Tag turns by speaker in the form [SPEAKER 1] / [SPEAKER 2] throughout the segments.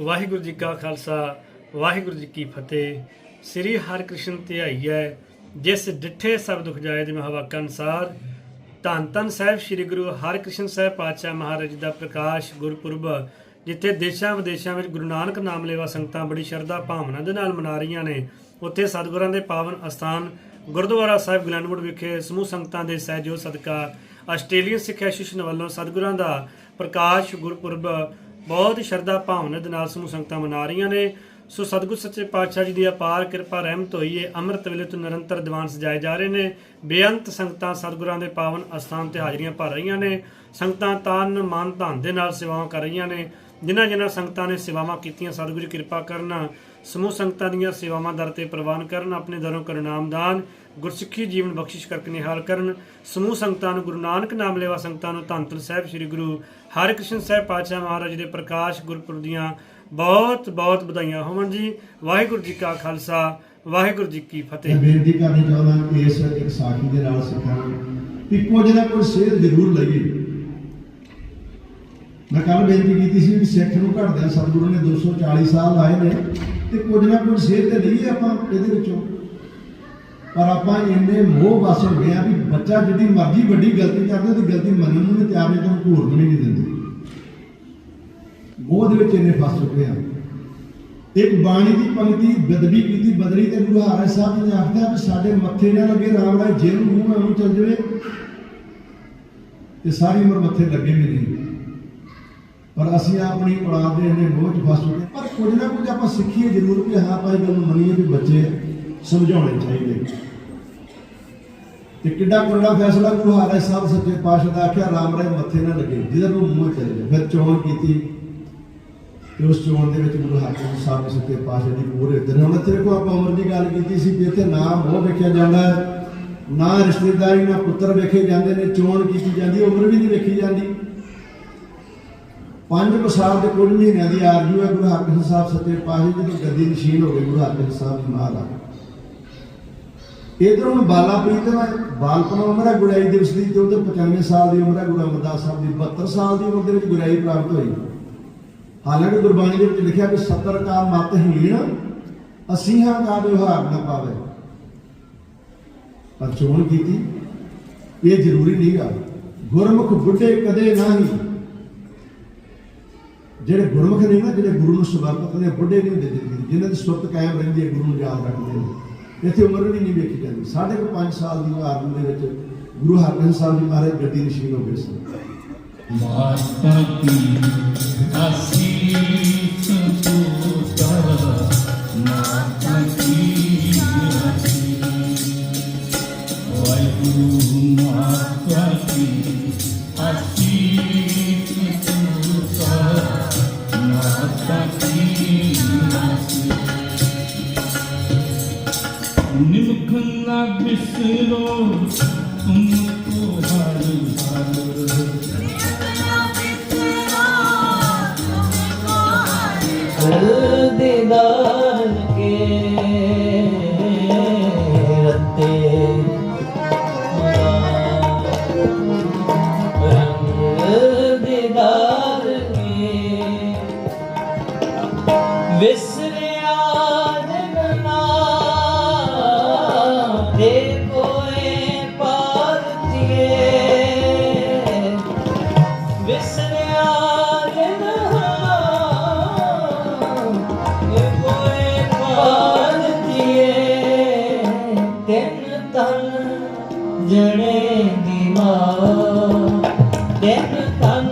[SPEAKER 1] ਵਾਹਿਗੁਰੂ ਜੀ ਕਾ ਖਾਲਸਾ, ਵਾਹਿਗੁਰੂ ਜੀ ਕੀ ਫਤਿਹ। ਸ੍ਰੀ ਹਰਿਕ੍ਰਿਸ਼ਨ ਧਿਆਈ ਹੈ, ਜਿਸ ਡਿੱਠੇ ਸਭ ਦੁਖ ਜਾਏ ਜਿਵੇਂ ਹਵਾ ਅਨਸਾਰ। ਧੰਨ ਧੰਨ ਸਾਹਿਬ ਸ੍ਰੀ ਗੁਰੂ ਹਰਿਕ੍ਰਿਸ਼ਨ ਸਾਹਿਬ ਪਾਤਸ਼ਾਹ ਮਹਾਰਾਜ ਦਾ ਪ੍ਰਕਾਸ਼ ਗੁਰਪੁਰਬ, ਜਿੱਥੇ ਦੇਸ਼ਾਂ ਵਿਦੇਸ਼ਾਂ ਵਿੱਚ ਗੁਰੂ ਨਾਨਕ ਨਾਮ ਲੈਵਾ ਸੰਗਤਾਂ ਬੜੀ ਸ਼ਰਧਾ ਭਾਵਨਾ ਦੇ ਨਾਲ ਮਨਾ ਰਹੀਆਂ ਨੇ। ਉੱਥੇ ਸਤਿਗੁਰਾਂ ਦੇ ਪਾਵਨ ਅਸਥਾਨ, ਗੁਰਦੁਆਰਾ ਸਾਹਿਬ ਗਲੈਂਡਵੁੱਡ ਵਿਖੇ ਸਮੂਹ ਸੰਗਤਾਂ ਦੇ ਸਹਿਯੋਗ ਸਦਕਾ, ਆਸਟ੍ਰੇਲੀਅਨ ਸਿੱਖ ਐਸੋਸੀਏਸ਼ਨ ਵੱਲੋਂ ਸਤਿਗੁਰਾਂ ਦਾ ਪ੍ਰਕਾਸ਼ ਗੁਰਪੁਰਬ ਬਹੁਤ ਸ਼ਰਧਾ ਭਾਵਨਾ ਦੇ ਨਾਲ ਸਮੂਹ ਸੰਗਤਾਂ ਮਨਾ ਰਹੀਆਂ ਨੇ। ਸੋ ਸਤਿਗੁਰ ਸੱਚੇ ਪਾਤਸ਼ਾਹ ਜੀ ਦੀ ਅਪਾਰ ਕਿਰਪਾ, ਰਹਿਮਤ ਹੋਈ ਹੈ ਅੰਮ੍ਰਿਤ ਵੇਲੇ ਤੋਂ ਨਿਰੰਤਰ ਦੀਵਾਨ ਸਜਾਏ ਜਾ ਰਹੇ ਨੇ। ਬੇਅੰਤ ਸੰਗਤਾਂ ਸਤਿਗੁਰਾਂ ਦੇ ਪਾਵਨ ਅਸਥਾਨ ਤੇ ਹਾਜ਼ਰੀਆਂ ਭਰ ਰਹੀਆਂ ਨੇ। ਸੰਗਤਾਂ ਤਨ ਮਨ ਧਨ ਦੇ ਨਾਲ ਸੇਵਾਵਾਂ ਕਰ ਰਹੀਆਂ ਨੇ। ਜਿਨ੍ਹਾਂ ਜਿਨ੍ਹਾਂ ਸੰਗਤਾਂ ਨੇ ਸੇਵਾਵਾਂ ਕੀਤੀਆਂ, ਸਤਿਗੁਰੂ ਜੀ ਕਿਰਪਾ ਕਰਨ, ਸਮੂਹ ਸੰਗਤਾਂ ਦੀਆਂ ਸੇਵਾਵਾਂ ਦਰ ਤੇ ਪ੍ਰਵਾਨ ਕਰਨ, ਆਪਣੇ ਦਰੋਂ ਕਰਨਾਮਦਾਨ ਗੁਰਸਿੱਖੀ ਜੀਵਨ ਬਖਸ਼ਿਸ਼ ਕਰਕੇ ਨਿਹਾਲ ਕਰਨ, ਸਮੂਹ ਸੰਗਤਾਂ ਨੂੰ ਗੁਰੂ ਨਾਨਕ ਨਾਮ ਲੈਵਾ ਸੰਗਤਾਂ ਨੂੰ ਧੰਨ ਸਾਹਿਬ ਸ੍ਰੀ ਗੁਰੂ ਹਰਿਕ੍ਰਿਸ਼ਨ ਸਾਹਿਬ ਪਾਤਸ਼ਾਹ ਮਹਾਰਾਜ ਦੇ ਪ੍ਰਕਾਸ਼ ਗੁਰਪੁਰਬ ਦੀਆਂ ਬਹੁਤ ਬਹੁਤ ਵਧਾਈਆਂ ਹੋਵਣ ਜੀ। ਵਾਹਿਗੁਰੂ ਜੀ ਕਾ ਖਾਲਸਾ, ਵਾਹਿਗੁਰੂ ਜੀ ਕੀ ਫਤਿਹ।
[SPEAKER 2] ਬੇਨਤੀ ਕਰਨੀ ਚਾਹੁੰਦਾ ਇਸ ਇੱਕ ਸਾਖੀ ਦੇ ਨਾਲ ਸਿੱਖਾਂ ਨੂੰ ਕੁਝ ਨਾ ਕੁਝ ਸੇਧ ਜ਼ਰੂਰ ਲਈਏ। ਮੈਂ ਕੱਲ ਬੇਨਤੀ ਕੀਤੀ ਸੀ ਕਿ ਸਿੱਖ ਨੂੰ ਘੜਦਿਆਂ ਸਤਿਗੁਰੂ ਨੇ 240 ਸਾਲ ਲਾਏ ਨੇ ਤੇ ਕੁਝ ਨਾ ਕੁਝ ਸੇਧ ਤੇ ਲਈਏ ਆਪਾਂ ਇਹਦੇ ਵਿੱਚੋਂ। ਪਰ ਆਪਾਂ ਇੰਨੇ ਮੋਹ ਵਸ ਹੋ ਗਏ ਆ ਵੀ ਬੱਚਾ ਜਿੱਡੀ ਮਰਜ਼ੀ ਵੱਡੀ ਗਲਤੀ ਕਰਦਾ ਤੇ ਗਲਤੀ ਮੰਨਣ ਨੂੰ ਨਹੀਂ ਤਿਆਰ ਨਹੀਂ ਤਾਂ ਘੂਰ ਵੀ ਨਹੀਂ ਦਿੰਦੇ। ਮੋਹ ਦੇ ਵਿੱਚ ਇੰਨੇ ਫਸ ਚੁੱਕੇ ਆ। ਇੱਕ ਬਾਣੀ ਦੀ ਪੰਕਤੀ ਬਦਬੀ ਕੀਤੀ, ਬਦਰੀ ਤੇ ਗੁਰੂ ਹਰਿ ਸਾਹਿਬ ਨੇ ਆਖਿਆ ਕਿ ਸਾਡੇ ਮੱਥੇ ਨਾ ਲੱਗੇ, ਰਾਮ ਰਾਏ ਜੇ ਨੂੰ ਮੂੰਹ ਨੂੰ ਚੱਲ ਜਾਵੇ ਤੇ ਸਾਰੀ ਉਮਰ ਮੱਥੇ ਲੱਗੇ ਵੀ ਨਹੀਂ। ਪਰ ਅਸੀਂ ਆਪਣੀ ਔਲਾਦ ਦੇ ਇੰਨੇ ਮੋਹ 'ਚ ਫਸ ਚੁੱਕੇ ਪਰ ਕੁਝ ਨਾ ਕੁਝ ਆਪਾਂ ਸਿੱਖੀਏ ਜ਼ਰੂਰ ਕਿ ਹਾਂ ਭਾਈ ਗੱਲ ਨੂੰ ਮੰਨੀਏ ਵੀ ਬੱਚੇ ਸਮਝਾਉਣੇ ਚਾਹੀਦੇ। ਤੇ ਕਿੱਡਾ ਕਰੜਾ ਫੈਸਲਾ ਗੁਰੂ ਹਰਿ ਸਾਹਿਬ ਸੱਚੇ ਪਾਤਸ਼ਾਹ ਦਾ ਆਖਿਆ, ਰਾਮ ਰਾਏ ਮੱਥੇ ਨਾ ਲੱਗੇ, ਜਿਹਦੇ ਨੂੰ ਮੂੰਹ ਚਲੇ ਫਿਰ ਚੋਣ ਕੀਤੀ ਤੇ ਉਸ ਚੋਣ ਦੇ ਵਿੱਚ ਗੁਰੂ ਹਰਗੋਬਿੰਦ ਸਾਹਿਬ ਨੇ ਸੱਚੇ ਪਾਤਸ਼ਾਹ ਦੀ ਪੂਰੇ ਦਿਨ ਹੁਣ ਤੇਰੇ ਕੋ ਆਪਾਂ ਉਮਰ ਦੀ ਗੱਲ ਕੀਤੀ ਸੀ ਕਿ ਇੱਥੇ ਨਾ ਉਹ ਵੇਖਿਆ ਜਾਂਦਾ ਨਾ ਰਿਸ਼ਤੇਦਾਰੀ, ਨਾ ਪੁੱਤਰ ਵੇਖੇ ਜਾਂਦੇ ਨੇ, ਚੋਣ ਕੀਤੀ ਜਾਂਦੀ, ਉਮਰ ਵੀ ਨਹੀਂ ਵੇਖੀ ਜਾਂਦੀ। ਪੰਜ ਕੁ ਸਾਲ ਦੇ ਕੁਝ ਮਹੀਨਿਆਂ ਦੀ ਆਰਜੂ ਹੈ ਗੁਰੂ ਹਰਗੋਬਿੰਦ ਸਾਹਿਬ ਸੱਚੇ ਪਾਤਸ਼ਾਹ ਜਦੋਂ ਗੱਦੀ ਨਸ਼ੀਨ ਹੋ ਗਏ ਗੁਰੂ ਹਰਗੋਬਿੰਦ ਸਾਹਿਬ ਦੀ ਮਹਾਰਾਜ ਇਧਰੋਂ ਬਾਲਾ ਪ੍ਰੀਤ ਹੈ ਬਾਲਪਨ ਉਮਰ ਹੈ ਗੁਰਾਈ ਦਿਵਸ ਦੀ ਤੇ ਉਧਰ 95 ਸਾਲ ਦੀ ਉਮਰ ਹੈ ਗੁਰੂ ਅਮਰਦਾਸ ਸਾਹਿਬ ਦੀ 72 ਸਾਲ ਦੀ ਉਮਰ ਦੇ ਵਿੱਚ ਗੁਰਾਈ ਪ੍ਰਾਪਤ ਹੋਈ। ਹਾਲਾਂਕਿ ਗੁਰਬਾਣੀ ਦੇ ਵਿੱਚ ਲਿਖਿਆ ਕਿ 70 ਕਾ ਮਤ ਹੀਣ ਅਸੀਹਾਂ ਕਾ ਵਿਵਹਾਰ ਨਾ ਪਾਵੇ। ਪਰ ਚੋਣ ਕੀਤੀ ਇਹ ਜ਼ਰੂਰੀ ਨਹੀਂ ਗਾ। ਗੁਰਮੁਖ ਬੁੱਢੇ ਕਦੇ ਨਹੀਂ। ਜਿਹੜੇ ਗੁਰਮੁਖ ਨੇ ਨਾ ਜਿਹੜੇ ਗੁਰੂ ਨੂੰ ਸਮਰਪਿਤ ਨੇ ਬੁੱਢੇ ਨਹੀਂ ਹੁੰਦੇ ਜ਼ਿੰਦਗੀ 'ਚ, ਜਿਨ੍ਹਾਂ ਦੀ ਸੁਰਤ ਕਾਇਮ ਰਹਿੰਦੀ ਹੈ ਗੁਰੂ ਨੂੰ ਯਾਦ ਰੱਖਦੇ ਨੇ। ਇੱਥੇ ਉਮਰ ਵੀ ਨਹੀਂ ਵੇਖੀ ਜਾਂਦੀ। ਸਾਢੇ ਕੁ ਪੰਜ ਸਾਲ ਦੀ ਉਮਰ ਦੇ ਵਿੱਚ ਗੁਰੂ ਹਰਗੋਬਿੰਦ ਸਾਹਿਬ ਜੀ ਮਹਾਰਾਜ ਗੱਦੀ ਨਸ਼ੀਨ ਹੋ ਗਏ ਸਨ
[SPEAKER 3] ਮਾਤਾ ਕੀ ਅਸੀਸ ਪੁੱਤਰ ਮਾਤਾ ਨਿਮਖ ਨਾ ਬਿਸਰੋ ਤੁਮ ਕੋ
[SPEAKER 4] ਤਨ ਜਣੇ ਦੀਵਾ ਤਿੰਨ ਤਨ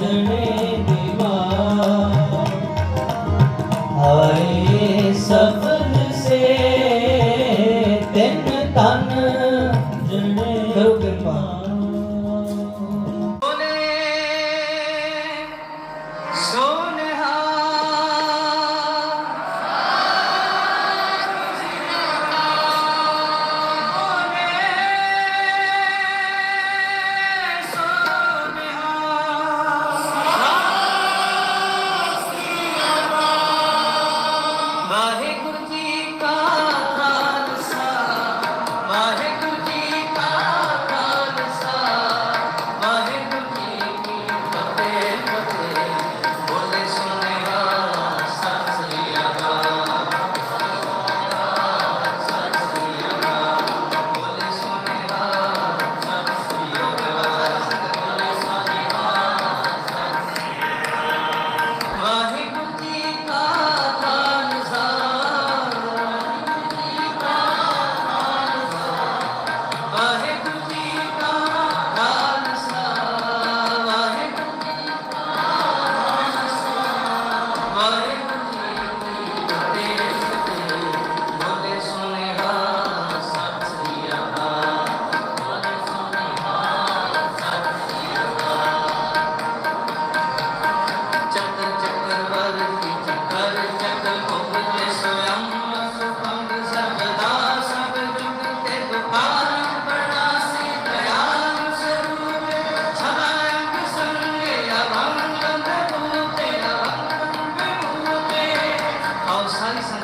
[SPEAKER 4] ਜਣੇ ਦੀਵਾ ਹਾਏ ਸਫਲ ਸੇ ਤਿੰਨ ਤਨ
[SPEAKER 5] González